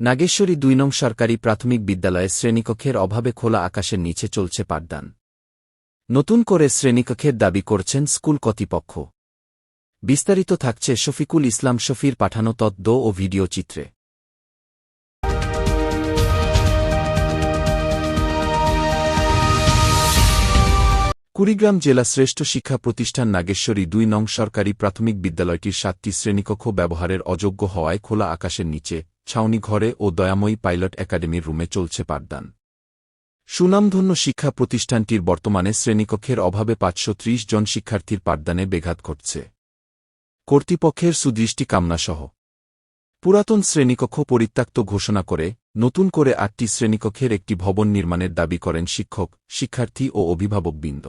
নাগেশ্বরী দুই নং সরকারি প্রাথমিক বিদ্যালয়ে শ্রেণীকক্ষের অভাবে খোলা আকাশের নিচে চলছে পাঠদান। নতুন করে শ্রেণীকক্ষের দাবি করছেন স্কুল কর্তৃপক্ষ। বিস্তারিত থাকছে শফিকুল ইসলাম শফির পাঠানো তদ্দ ও ভিডিও চিত্রে। কুড়িগ্রাম জেলা শ্রেষ্ঠ শিক্ষা প্রতিষ্ঠান নাগেশ্বরী দুই নং সরকারি প্রাথমিক বিদ্যালয়টির সাতটি শ্রেণীকক্ষ ব্যবহারের অযোগ্য হওয়ায় খোলা আকাশের নিচে ছাউনি ঘরে ও দয়াময়ী পাইলট একাডেমির রুমে চলছে পাঠদান। সুনামধন্য শিক্ষা প্রতিষ্ঠানটির বর্তমানে শ্রেণীকক্ষের অভাবে পাঁচশো ত্রিশ জন শিক্ষার্থীর পাঠদানে বেঘাত ঘটছে। কর্তৃপক্ষের সুদৃষ্টি কামনাসহ। পুরাতন শ্রেণীকক্ষ পরিত্যক্ত ঘোষণা করে নতুন করে আটটি শ্রেণীকক্ষের একটি ভবন নির্মাণের দাবি করেন শিক্ষক, শিক্ষার্থী ও অভিভাবকবৃন্দ।